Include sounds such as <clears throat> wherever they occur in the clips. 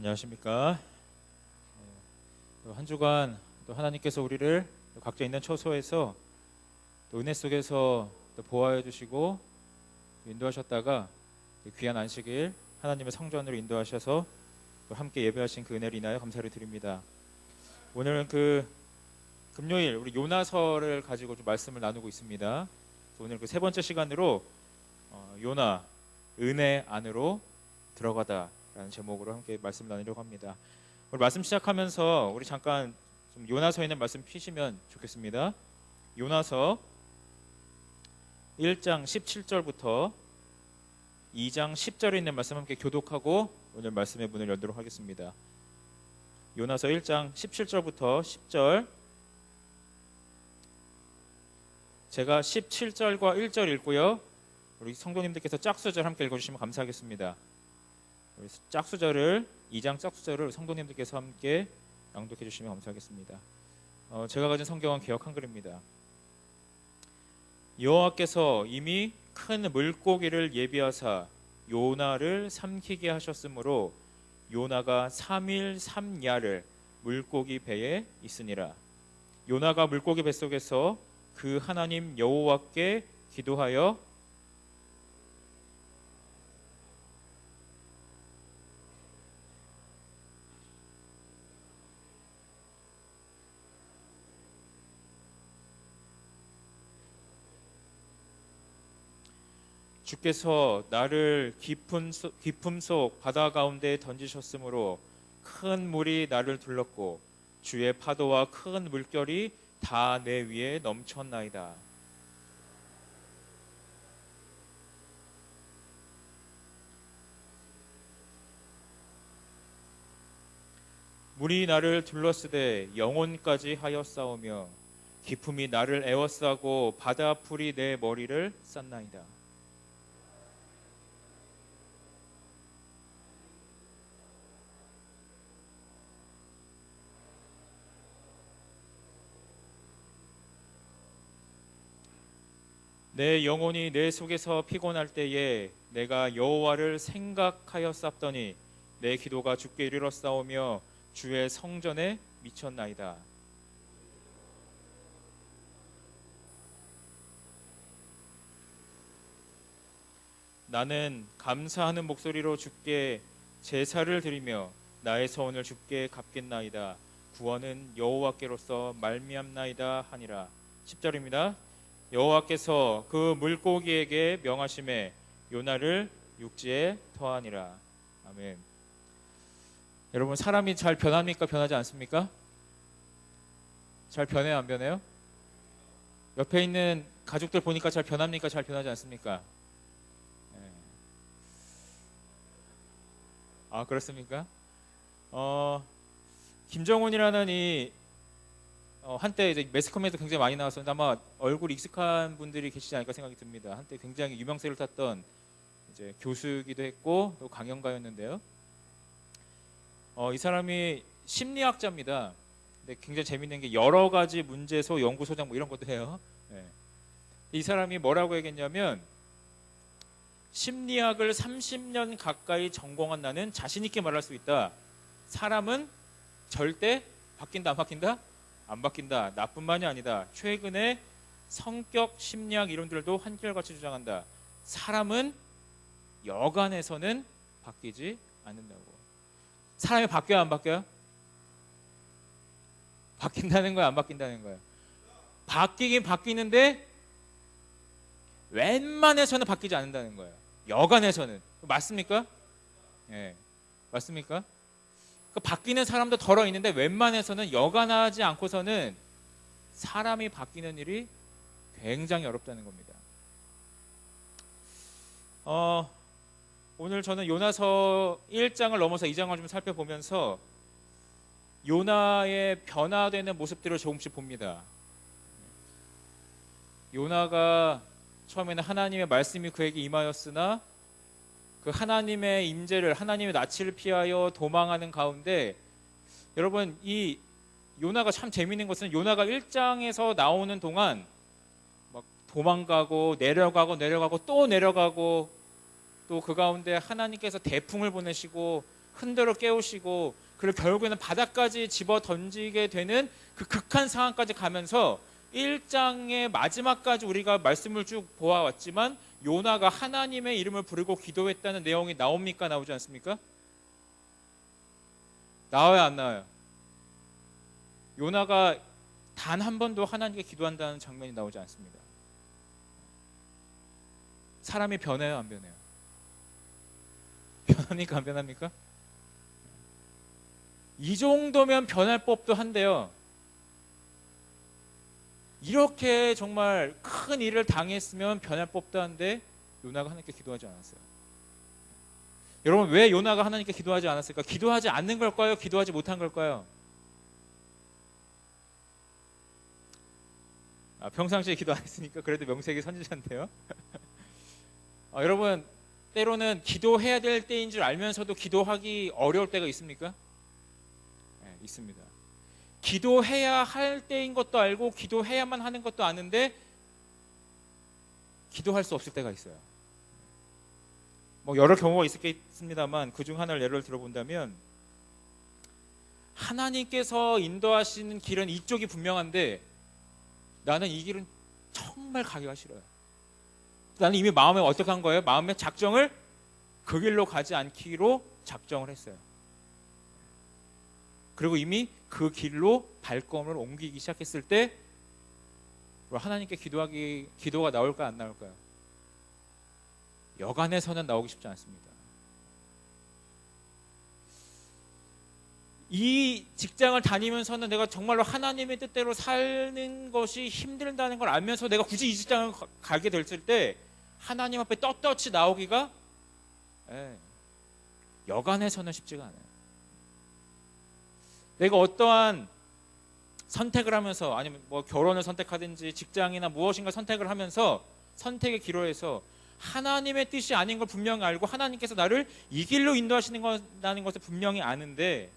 안녕하십니까. 네, 한 주간 또 하나님께서 우리를 또 각자 있는 처소에서 또 은혜 속에서 또 보호해 주시고 인도하셨다가 이 귀한 안식일 하나님의 성전으로 인도하셔서 또 함께 예배하신 그 은혜를 인하여 감사를 드립니다. 오늘은 그 금요일 우리 요나서를 가지고 좀 말씀을 나누고 있습니다. 오늘 그 세 번째 시간으로 어, 요나 은혜 안으로 들어가다 라는 제목으로 함께 말씀 나누려고 합니다. 우리 말씀 시작하면서 우리 잠깐 좀 요나서에 있는 말씀 피시면 좋겠습니다. 요나서 1장 17절부터 2장 10절에 있는 말씀 함께 교독하고 오늘 말씀의 문을 열도록 하겠습니다. 요나서 1장 17절부터 10절 제가 17절과 1절 읽고요. 우리 성도님들께서 짝수절 함께 읽어주시면 감사하겠습니다. 짝수절을 2장 짝수절을 성도님들께서 함께 양독해 주시면 감사하겠습니다. 어, 제가 가진 성경은 개역 한글입니다. 여호와께서 이미 큰 물고기를 예비하사 요나를 삼키게 하셨으므로 요나가 3일 3야를 물고기 배에 있으니라. 요나가 물고기 뱃속에서 그 하나님 여호와께 기도하여 주께서 나를 깊은 소, 깊음 속 바다 가운데 던지셨으므로 큰 물이 나를 둘렀고 주의 파도와 큰 물결이 다 내 위에 넘쳤나이다. 물이 나를 둘렀으되 영혼까지 하여 싸우며 기품이 나를 에워싸고 바다 풀이 내 머리를 쌌나이다. 내 영혼이 내 속에서 피곤할 때에 내가 여호와를 생각하여 쌌더니 내 기도가 주께 이르러 싸우며 주의 성전에 미쳤나이다. 나는 감사하는 목소리로 주께 제사를 드리며 나의 서원을 주께 갚겠나이다. 구원은 여호와께로서 말미암나이다 하니라. 10절입니다. 여호와께서 그 물고기에게 명하심에 요나를 육지에 토하니라. 아멘. 여러분 사람이 잘 변합니까? 변하지 않습니까? 잘 변해요? 안 변해요? 옆에 있는 가족들 보니까 잘 변합니까? 잘 변하지 않습니까? 네. 아 그렇습니까? 어 김정훈이라는 이 어, 한때 이제 매스컴에도 굉장히 많이 나왔었는데 아마 얼굴 익숙한 분들이 계시지 않을까 생각이 듭니다. 한때 굉장히 유명세를 탔던 이제 교수이기도 했고 또 강연가였는데요. 어, 이 사람이 심리학자입니다. 근데 굉장히 재밌는 게 여러 가지 문제소 연구소장 뭐 이런 것도 해요. 네. 이 사람이 뭐라고 얘기했냐면 심리학을 30년 가까이 전공한 나는 자신 있게 말할 수 있다. 사람은 절대 바뀐다 안 바뀐다? 안 바뀐다. 나뿐만이 아니다. 최근에 성격 심리학 이론들도 한결같이 주장한다. 사람은 여간에서는 바뀌지 않는다고. 사람이 바뀌어요, 안 바뀌어요? 바뀐다는 거야, 안 바뀐다는 거야? 바뀌긴 바뀌는데 웬만해서는 바뀌지 않는다는 거예요. 여간에서는 맞습니까? 예, 맞습니까? 그 바뀌는 사람도 덜어 있는데 웬만해서는 여간하지 않고서는 사람이 바뀌는 일이 굉장히 어렵다는 겁니다. 어, 오늘 저는 요나서 1장을 넘어서 2장을 좀 살펴보면서 요나의 변화되는 모습들을 조금씩 봅니다. 요나가 처음에는 하나님의 말씀이 그에게 임하였으나 그 하나님의 임재를 하나님의 낯을 피하여 도망하는 가운데 여러분 이 요나가 참 재밌는 것은 요나가 1장에서 나오는 동안 막 도망가고 내려가고 내려가고 또 내려가고 또 그 가운데 하나님께서 대풍을 보내시고 흔들어 깨우시고 그리고 결국에는 바닥까지 집어 던지게 되는 그 극한 상황까지 가면서 1장의 마지막까지 우리가 말씀을 쭉 보아왔지만 요나가 하나님의 이름을 부르고 기도했다는 내용이 나옵니까 나오지 않습니까? 나와요 안 나와요? 요나가 단 한 번도 하나님께 기도한다는 장면이 나오지 않습니다. 사람이 변해요 안 변해요? 변합니까 안 변합니까? 이 정도면 변할 법도 한데요. 이렇게 정말 큰 일을 당했으면 변할 법도 한데 요나가 하나님께 기도하지 않았어요. 여러분 왜 요나가 하나님께 기도하지 않았을까? 기도하지 않는 걸까요? 기도하지 못한 걸까요? 아, 평상시에 기도 안 했으니까 그래도 명색이 선지자인데요. <laughs> 아, 여러분 때로는 기도해야 될 때인 줄 알면서도 기도하기 어려울 때가 있습니까? 네, 있습니다. 기도해야 할 때인 것도 알고 기도해야만 하는 것도 아는데 기도할 수 없을 때가 있어요. 뭐 여러 경우가 있겠습니다만 그 중 하나를 예를 들어본다면 하나님께서 인도하시는 길은 이쪽이 분명한데 나는 이 길은 정말 가기가 싫어요. 나는 이미 마음에 어떻게 한 거예요? 마음의 작정을 그 길로 가지 않기로 작정을 했어요. 그리고 이미 그 길로 발걸음을 옮기기 시작했을 때 하나님께 기도하기 기도가 나올까 안 나올까요? 여간에서는 나오기 쉽지 않습니다. 이 직장을 다니면서는 내가 정말로 하나님의 뜻대로 사는 것이 힘들다는 걸 알면서 내가 굳이 이 직장을 가- 가게 됐을 때 하나님 앞에 떳떳이 나오기가 예, 여간에서는 쉽지가 않아요. 내가 어떠한 선택을 하면서 아니면 뭐 결혼을 선택하든지 직장이나 무엇인가 선택을 하면서 선택의 기로에서 하나님의 뜻이 아닌 걸 분명히 알고 하나님께서 나를 이 길로 인도하시는 거라는 것을 분명히 아는데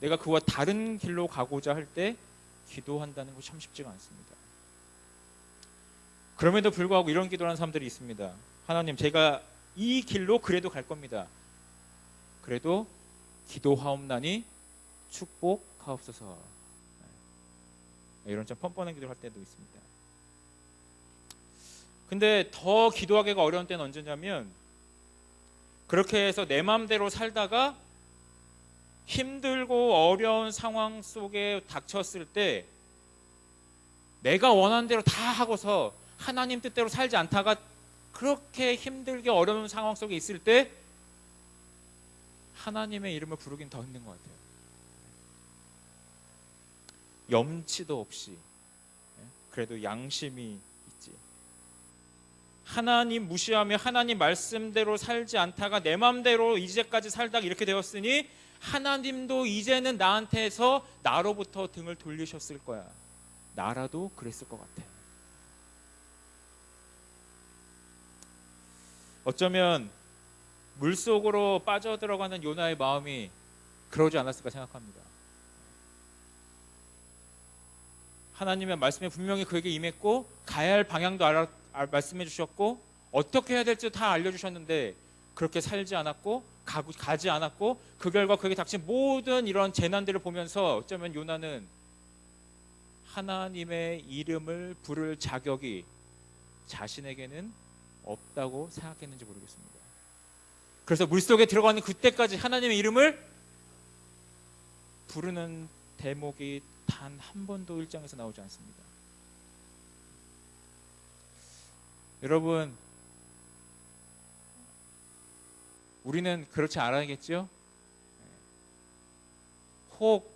내가 그와 다른 길로 가고자 할 때 기도한다는 것이 참 쉽지가 않습니다. 그럼에도 불구하고 이런 기도하는 사람들이 있습니다. 하나님, 제가 이 길로 그래도 갈 겁니다. 그래도 기도하옵나니 축복하옵소서. 네. 이런 좀 뻔뻔한 기도를 할 때도 있습니다. 근데 더 기도하기가 어려운 때는 언제냐면 그렇게 해서 내 마음대로 살다가 힘들고 어려운 상황 속에 닥쳤을 때 내가 원하는 대로 다 하고서 하나님 뜻대로 살지 않다가 그렇게 힘들게 어려운 상황 속에 있을 때 하나님의 이름을 부르긴 더 힘든 것 같아요. 염치도 없이 예? 그래도 양심이 있지. 하나님 무시하며 하나님 말씀대로 살지 않다가 내 마음대로 이제까지 살다가 이렇게 되었으니 하나님도 이제는 나한테서 나로부터 등을 돌리셨을 거야. 나라도 그랬을 것 같아. 어쩌면 물 속으로 빠져들어가는 요나의 마음이 그러지 않았을까 생각합니다. 하나님의 말씀에 분명히 그에게 임했고 가야 할 방향도 알아, 알- 말씀해 주셨고 어떻게 해야 될지 다 알려주셨는데 그렇게 살지 않았고 가, 가지 않았고 그 결과 그에게 닥친 모든 이런 재난들을 보면서 어쩌면 요나는 하나님의 이름을 부를 자격이 자신에게는 없다고 생각했는지 모르겠습니다. 그래서 물속에 들어가는 그때까지 하나님의 이름을 부르는 대목이 단 한 번도 일장에서 나오지 않습니다. 여러분, 우리는 그렇지 않아야겠죠? 혹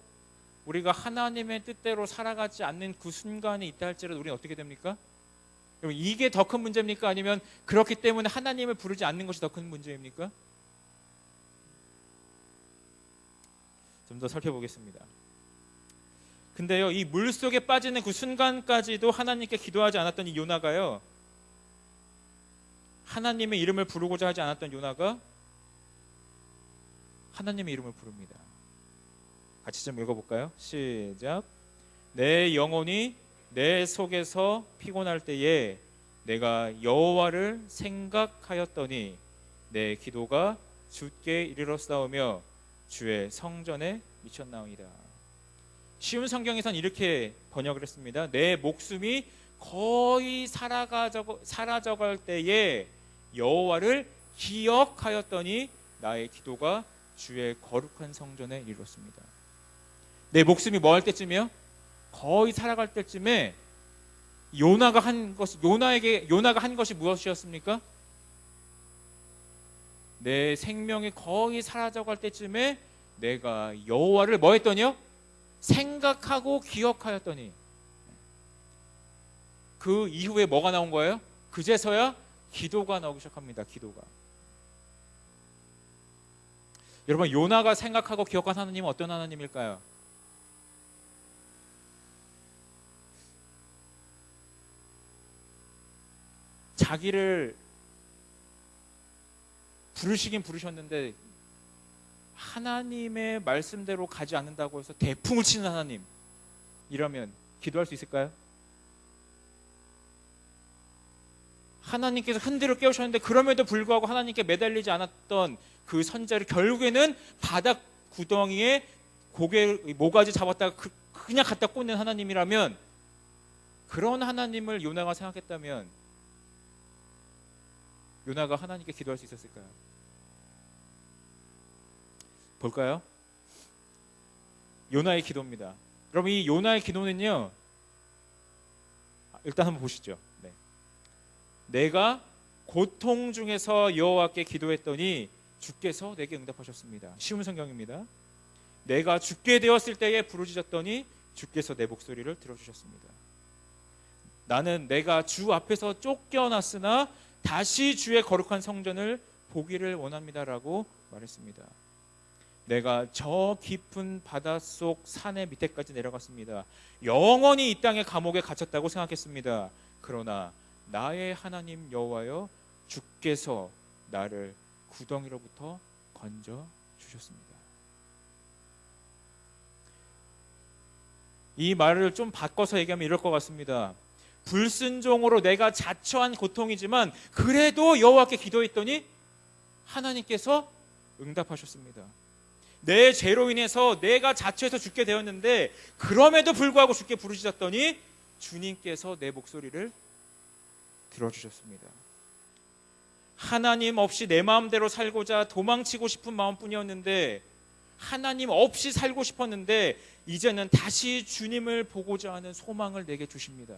우리가 하나님의 뜻대로 살아가지 않는 그 순간이 있다 할지라도 우리는 어떻게 됩니까? 여러분, 이게 더 큰 문제입니까? 아니면 그렇기 때문에 하나님을 부르지 않는 것이 더 큰 문제입니까? 좀 더 살펴보겠습니다. 근데요, 이 물 속에 빠지는 그 순간까지도 하나님께 기도하지 않았던 이 요나가요, 하나님의 이름을 부르고자 하지 않았던 요나가 하나님의 이름을 부릅니다. 같이 좀 읽어볼까요? 시작. 내 영혼이 내 속에서 피곤할 때에 내가 여호와를 생각하였더니 내 기도가 주께 이르러 싸우며 주의 성전에 미쳤나이다. 쉬운 성경에선 이렇게 번역을 했습니다. 내 목숨이 거의 사라가져 사라져갈 때에 여호와를 기억하였더니 나의 기도가 주의 거룩한 성전에 이르렀습니다. 내 목숨이 뭐 할 때쯤이요? 거의 살아갈 때쯤에 요나가 한 것이 요나에게 요나가 한 것이 무엇이었습니까? 내 생명이 거의 사라져갈 때쯤에 내가 여호와를 뭐 했더니요? 생각하고 기억하였더니 그 이후에 뭐가 나온 거예요? 그제서야 기도가 나오기 시작합니다. 기도가. 여러분 요나가 생각하고 기억한 하나님은 어떤 하나님일까요? 자기를 부르시긴 부르셨는데 하나님의 말씀대로 가지 않는다고 해서 대풍을 치는 하나님 이러면 기도할 수 있을까요? 하나님께서 흔들어 깨우셨는데 그럼에도 불구하고 하나님께 매달리지 않았던 그 선자를 결국에는 바닥 구덩이에 고개 모가지 잡았다가 그, 그냥 갖다 꽂는 하나님이라면 그런 하나님을 요나가 생각했다면 요나가 하나님께 기도할 수 있었을까요? 볼까요? 요나의 기도입니다. 여러분 이 요나의 기도는요. 일단 한번 보시죠. 네. 내가 고통 중에서 여호와께 기도했더니 주께서 내게 응답하셨습니다. 쉬운 성경입니다. 내가 죽게 되었을 때에 부르짖었더니 주께서 내 목소리를 들어주셨습니다. 나는 내가 주 앞에서 쫓겨났으나 다시 주의 거룩한 성전을 보기를 원합니다라고 말했습니다. 내가 저 깊은 바닷속 산의 밑에까지 내려갔습니다. 영원히 이 땅의 감옥에 갇혔다고 생각했습니다. 그러나 나의 하나님 여호와여 주께서 나를 구덩이로부터 건져 주셨습니다. 이 말을 좀 바꿔서 얘기하면 이럴 것 같습니다. 불순종으로 내가 자처한 고통이지만 그래도 여호와께 기도했더니 하나님께서 응답하셨습니다. 내 죄로 인해서 내가 자처해서 죽게 되었는데 그럼에도 불구하고 죽게 부르짖었더니 주님께서 내 목소리를 들어주셨습니다. 하나님 없이 내 마음대로 살고자 도망치고 싶은 마음뿐이었는데 하나님 없이 살고 싶었는데 이제는 다시 주님을 보고자 하는 소망을 내게 주십니다.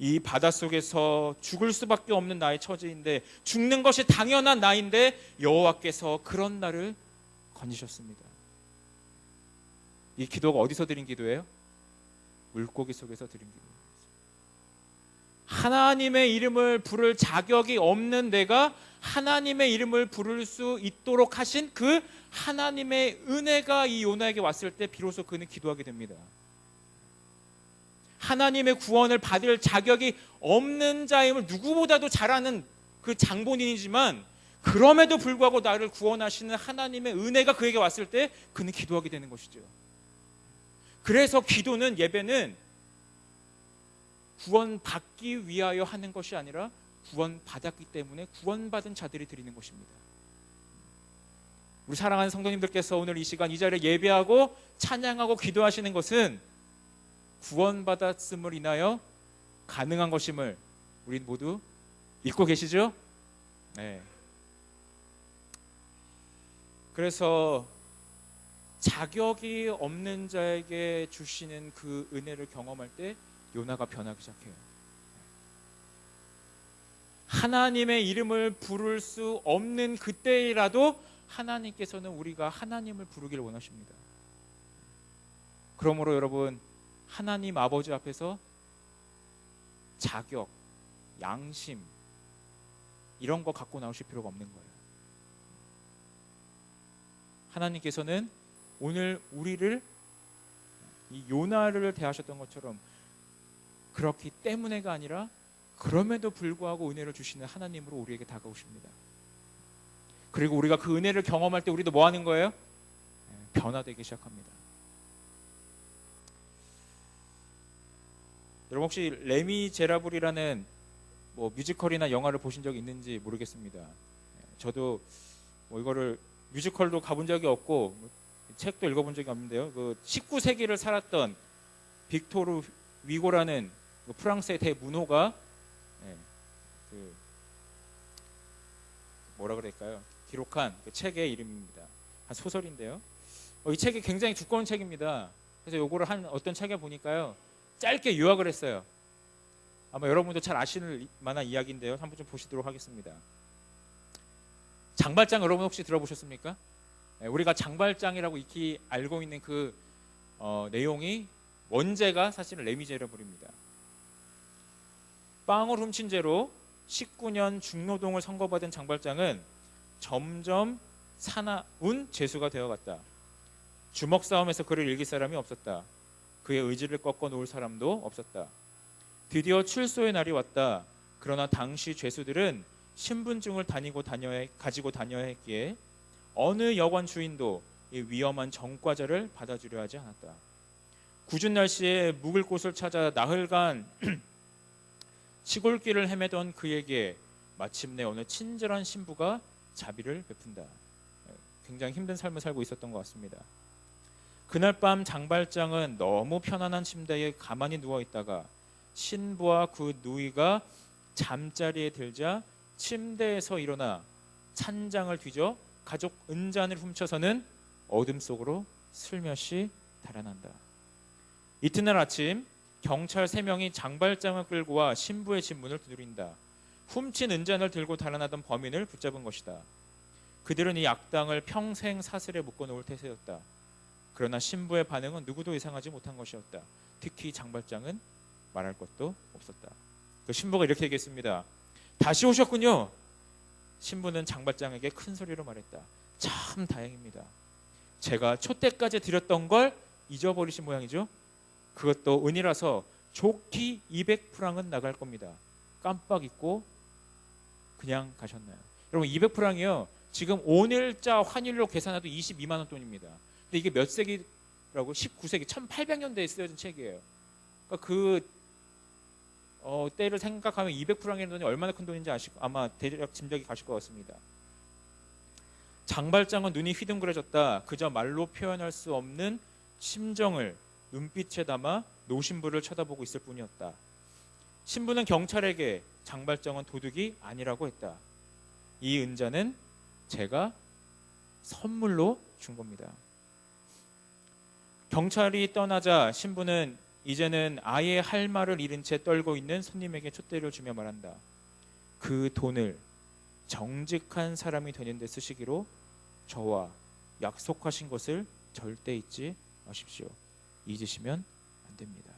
이 바닷속에서 죽을 수밖에 없는 나의 처지인데 죽는 것이 당연한 나인데 여호와께서 그런 나를 건지셨습니다. 이 기도가 어디서 드린 기도예요? 물고기 속에서 드린 기도. 하나님의 이름을 부를 자격이 없는 내가 하나님의 이름을 부를 수 있도록 하신 그 하나님의 은혜가 이 요나에게 왔을 때 비로소 그는 기도하게 됩니다. 하나님의 구원을 받을 자격이 없는 자임을 누구보다도 잘 아는 그 장본인이지만 그럼에도 불구하고 나를 구원하시는 하나님의 은혜가 그에게 왔을 때 그는 기도하게 되는 것이죠. 그래서 기도는 예배는 구원받기 위하여 하는 것이 아니라 구원받았기 때문에 구원받은 자들이 드리는 것입니다. 우리 사랑하는 성도님들께서 오늘 이 시간 이 자리에 예배하고 찬양하고 기도하시는 것은 구원받았음을 인하여 가능한 것임을 우리 모두 믿고 계시죠? 네. 그래서 자격이 없는 자에게 주시는 그 은혜를 경험할 때 요나가 변하기 시작해요. 하나님의 이름을 부를 수 없는 그때이라도 하나님께서는 우리가 하나님을 부르기를 원하십니다. 그러므로 여러분 하나님 아버지 앞에서 자격, 양심 이런 거 갖고 나오실 필요가 없는 거예요. 하나님께서는 오늘 우리를 이 요나를 대하셨던 것처럼 그렇기 때문에가 아니라 그럼에도 불구하고 은혜를 주시는 하나님으로 우리에게 다가오십니다. 그리고 우리가 그 은혜를 경험할 때 우리도 뭐 하는 거예요? 네, 변화되기 시작합니다. 여러분 혹시 레미 제라블이라는 뭐 뮤지컬이나 영화를 보신 적 있는지 모르겠습니다. 저도 뭐 이거를 뮤지컬도 가본 적이 없고 뭐 책도 읽어본 적이 없는데요. 그 19세기를 살았던 빅토르 위고라는 그 프랑스의 대문호가 예, 그 뭐라 그럴까요? 기록한 그 책의 이름입니다. 한 소설인데요. 어, 이 책이 굉장히 두꺼운 책입니다. 그래서 요거를 한 어떤 책에 보니까요. 짧게 요약을 했어요. 아마 여러분도 잘 아시는 만한 이야기인데요. 한번 좀 보시도록 하겠습니다. 장발장 여러분 혹시 들어보셨습니까? 예, 우리가 장발장이라고 익히 알고 있는 그 어, 내용이 원제가 사실은 레미제라블입니다. 빵을 훔친 죄로 19년 중노동을 선고받은 장발장은 점점 사나운 죄수가 되어갔다. 주먹 싸움에서 그를 이길 사람이 없었다. 그의 의지를 꺾어 놓을 사람도 없었다. 드디어 출소의 날이 왔다. 그러나 당시 죄수들은 신분증을 다니고 다녀야, 가지고 다녀야 했기에 어느 여관 주인도 이 위험한 정과자를 받아주려 하지 않았다. 궂은 날씨에 묵을 곳을 찾아 나흘간 <clears throat> 시골길을 헤매던 그에게 마침내 어느 친절한 신부가 자비를 베푼다. 굉장히 힘든 삶을 살고 있었던 것 같습니다. 그날 밤 장발장은 너무 편안한 침대에 가만히 누워 있다가 신부와 그 누이가 잠자리에 들자 침대에서 일어나 찬장을 뒤져 가족 은잔을 훔쳐서는 어둠 속으로 슬며시 달아난다. 이튿날 아침 경찰 세 명이 장발장을 끌고 와 신부의 집 문을 두드린다. 훔친 은잔을 들고 달아나던 범인을 붙잡은 것이다. 그들은 이 악당을 평생 사슬에 묶어 놓을 태세였다. 그러나 신부의 반응은 누구도 예상하지 못한 것이었다. 특히 장발장은 말할 것도 없었다. 그 신부가 이렇게 얘기했습니다. 다시 오셨군요. 신부는 장발장에게 큰 소리로 말했다. 참 다행입니다. 제가 초때까지 드렸던 걸 잊어버리신 모양이죠. 그것도 은이라서 좋기 200프랑은 나갈 겁니다. 깜빡 잊고 그냥 가셨나요? 여러분 200프랑이요. 지금 오늘자 환율로 계산해도 22만 원 돈입니다. 근데 이게 몇 세기라고? 19세기 1800년대에 쓰여진 책이에요. 그러니까 그 어, 때를 생각하면 200프랑이라는 돈이 얼마나 큰 돈인지 아시 아마 대략 짐작이 가실 것 같습니다. 장발장은 눈이 휘둥그레졌다. 그저 말로 표현할 수 없는 심정을 눈빛에 담아 노신부를 쳐다보고 있을 뿐이었다. 신부는 경찰에게 장발장은 도둑이 아니라고 했다. 이 은자는 제가 선물로 준 겁니다. 경찰이 떠나자 신부는 이제는 아예 할 말을 잃은 채 떨고 있는 손님에게 촛대를 주며 말한다. 그 돈을 정직한 사람이 되는 데 쓰시기로 저와 약속하신 것을 절대 잊지 마십시오. 잊으시면 안 됩니다.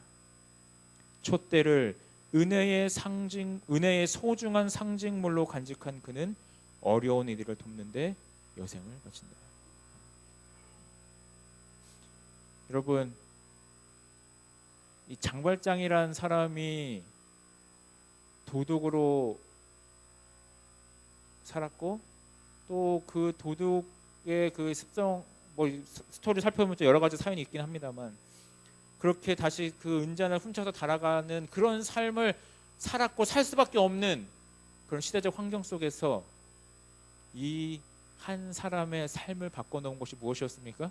촛대를 은혜의 상징, 은혜의 소중한 상징물로 간직한 그는 어려운 이들을 돕는데 여생을 바친다. 여러분, 이 장발장이란 사람이 도둑으로 살았고 또 그 도둑의 그 습성 뭐 스토리 살펴보면 여러 가지 사연이 있긴 합니다만 그렇게 다시 그 은잔을 훔쳐서 달아가는 그런 삶을 살았고 살 수밖에 없는 그런 시대적 환경 속에서 이 한 사람의 삶을 바꿔놓은 것이 무엇이었습니까?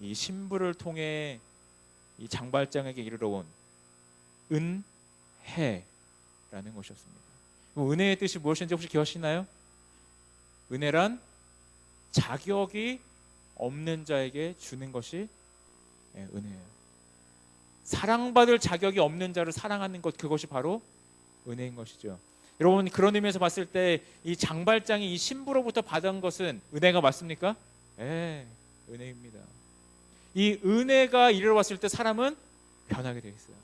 이 신부를 통해 이 장발장에게 이르러 온 은혜라는 것이었습니다. 은혜의 뜻이 무엇인지 혹시 기억하시나요? 은혜란 자격이 없는 자에게 주는 것이 예, 은혜예요. 사랑받을 자격이 없는 자를 사랑하는 것 그것이 바로 은혜인 것이죠. 여러분 그런 의미에서 봤을 때 이 장발장이 이 신부로부터 받은 것은 은혜가 맞습니까? 예, 은혜입니다. 이 은혜가 이르러 왔을 때 사람은 변하게 되어 있어요.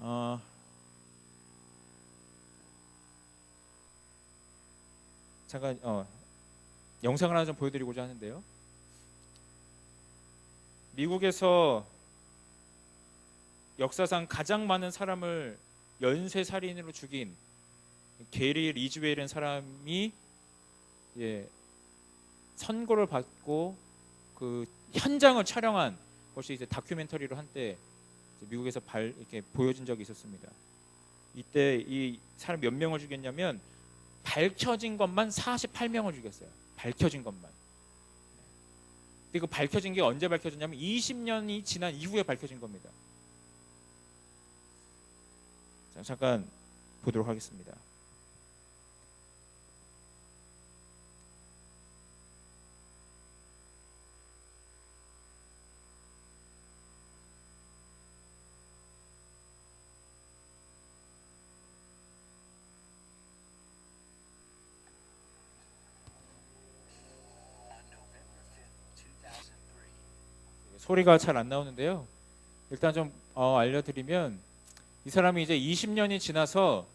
어, 잠깐 어, 영상을 하나 좀 보여드리고자 하는데요. 미국에서 역사상 가장 많은 사람을 연쇄 살인으로 죽인 게리 리즈웨이라는 사람이 예, 선고를 받고 그 현장을 촬영한 것이 이제 다큐멘터리로 한때 미국에서 발 이렇게 보여진 적이 있었습니다. 이때 이 사람 몇 명을 죽였냐면 밝혀진 것만 48명을 죽였어요. 밝혀진 것만. 그리고 밝혀진 게 언제 밝혀졌냐면 20년이 지난 이후에 밝혀진 겁니다. 자, 잠깐 보도록 하겠습니다. 소리가 잘 안 나오는데요. 일단 좀 어, 알려드리면 이 사람이 이제 20년이 지나서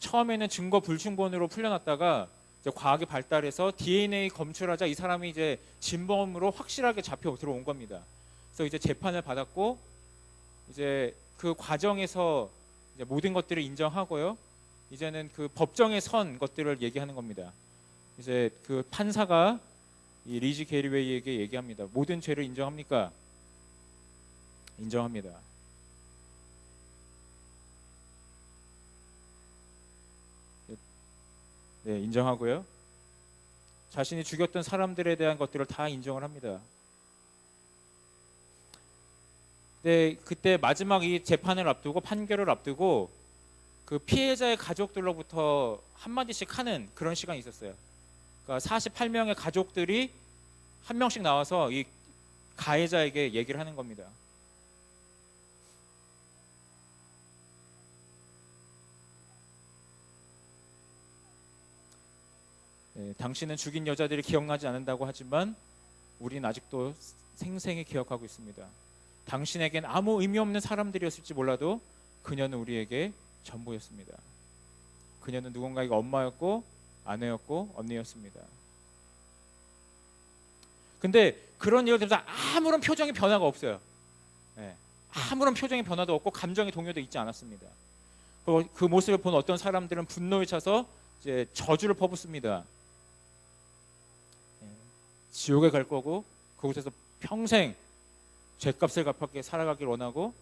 처음에는 증거 불충분으로 풀려났다가 이제 과학이 발달해서 DNA 검출하자 이 사람이 이제 진범으로 확실하게 잡혀 들어온 겁니다. 그래서 이제 재판을 받았고 이제 그 과정에서 이제 모든 것들을 인정하고요. 이제는 그 법정에 선 것들을 얘기하는 겁니다. 이제 그 판사가 이 리지 게리웨이에게 얘기합니다. 모든 죄를 인정합니까? 인정합니다. 네, 인정하고요. 자신이 죽였던 사람들에 대한 것들을 다 인정을 합니다. 네, 그때 마지막 이 재판을 앞두고 판결을 앞두고 그 피해자의 가족들로부터 한 마디씩 하는 그런 시간이 있었어요. 그러니까 48명의 가족들이 한 명씩 나와서 이 가해자에게 얘기를 하는 겁니다. 네, 당신은 죽인 여자들이 기억나지 않는다고 하지만 우리는 아직도 생생히 기억하고 있습니다. 당신에겐 아무 의미 없는 사람들이었을지 몰라도 그녀는 우리에게 전부였습니다. 그녀는 누군가에게 엄마였고 아내였고 언니였습니다. 근데 그런 일을 들으면서 아무런 표정의 변화가 없어요. 예, 아무런 표정의 변화도 없고 감정의 동요도 있지 않았습니다. 그, 그 모습을 본 어떤 사람들은 분노에 차서 이제 저주를 퍼붓습니다. 예, 지옥에 갈 거고 그곳에서 평생 죄값을 갚게 살아가길 원하고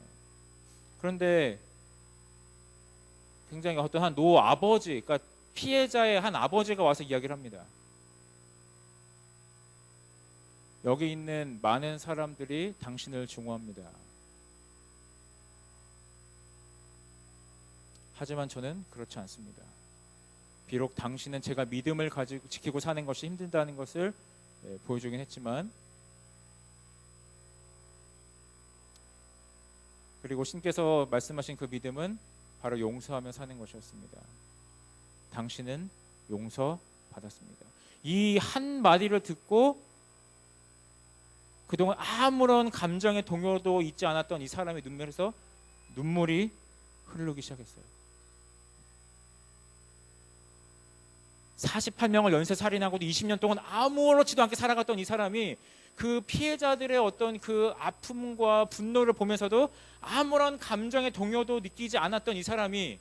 예, 그런데 굉장히 어떤 한 노 아버지, 그러니까 피해자의 한 아버지가 와서 이야기를 합니다. 여기 있는 많은 사람들이 당신을 증오합니다. 하지만 저는 그렇지 않습니다. 비록 당신은 제가 믿음을 가지고 지키고 사는 것이 힘들다는 것을 예, 보여주긴 했지만 그리고 신께서 말씀하신 그 믿음은 바로 용서하며 사는 것이었습니다. 당신은 용서 받았습니다. 이 한 마디를 듣고 그동안 아무런 감정의 동요도 있지 않았던 이 사람의 눈물에서 눈물이 흐르기 시작했어요. 48명을 연쇄 살인하고도 20년 동안 아무렇지도 않게 살아갔던 이 사람이 그 피해자들의 어떤 그 아픔과 분노를 보면서도 아무런 감정의 동요도 느끼지 않았던 이 사람이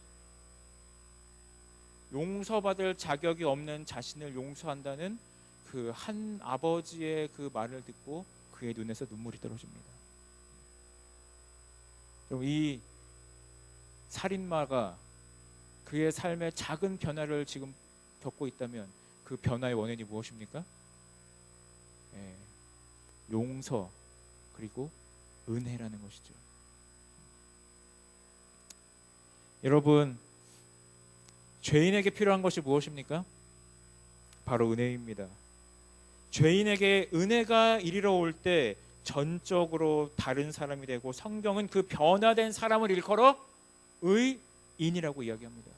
용서받을 자격이 없는 자신을 용서한다는 그 한 아버지의 그 말을 듣고 그의 눈에서 눈물이 떨어집니다. 그럼 이 살인마가 그의 삶의 작은 변화를 지금 겪고 있다면 그 변화의 원인이 무엇입니까? 예, 용서 그리고 은혜라는 것이죠. 여러분 죄인에게 필요한 것이 무엇입니까? 바로 은혜입니다. 죄인에게 은혜가 이르러 올 때 전적으로 다른 사람이 되고 성경은 그 변화된 사람을 일컬어 의인이라고 이야기합니다.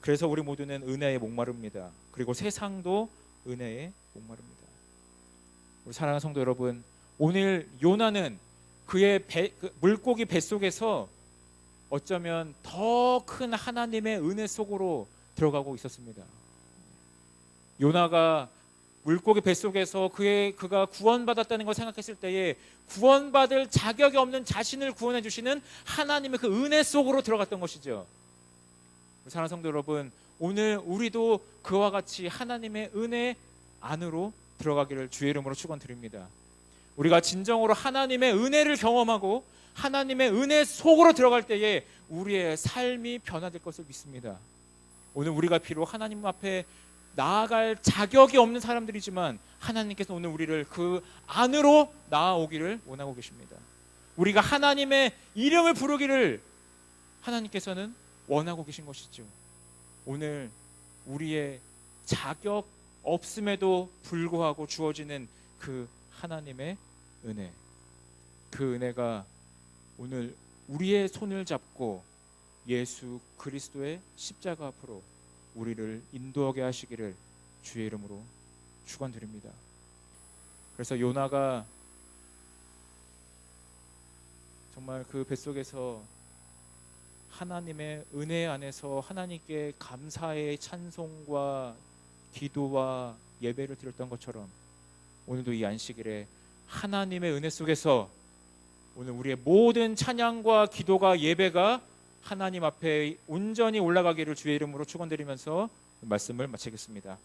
그래서 우리 모두는 은혜에 목마릅니다. 그리고 세상도 은혜에 목마릅니다. 우리 사랑하는 성도 여러분, 오늘 요나는 그의 배, 그 물고기 뱃속에서 어쩌면 더 큰 하나님의 은혜 속으로 들어가고 있었습니다. 요나가 물고기 뱃속에서 그의 그가 구원받았다는 걸 생각했을 때에 구원받을 자격이 없는 자신을 구원해 주시는 하나님의 그 은혜 속으로 들어갔던 것이죠. 사랑하는 성도 여러분, 오늘 우리도 그와 같이 하나님의 은혜 안으로 들어가기를 주의 이름으로 축원드립니다. 우리가 진정으로 하나님의 은혜를 경험하고 하나님의 은혜 속으로 들어갈 때에 우리의 삶이 변화될 것을 믿습니다. 오늘 우리가 비록 하나님 앞에 나아갈 자격이 없는 사람들이지만 하나님께서 오늘 우리를 그 안으로 나아오기를 원하고 계십니다. 우리가 하나님의 이름을 부르기를 하나님께서는 원하고 계신 것이죠. 오늘 우리의 자격 없음에도 불구하고 주어지는 그 하나님의 은혜. 그 은혜가 오늘 우리의 손을 잡고 예수 그리스도의 십자가 앞으로 우리를 인도하게 하시기를 주의 이름으로 축원드립니다. 그래서 요나가 정말 그 뱃속에서 하나님의 은혜 안에서 하나님께 감사의 찬송과 기도와 예배를 드렸던 것처럼 오늘도 이 안식일에 하나님의 은혜 속에서 오늘 우리의 모든 찬양과 기도가 예배가 하나님 앞에 온전히 올라가기를 주의 이름으로 축원드리면서 말씀을 마치겠습니다.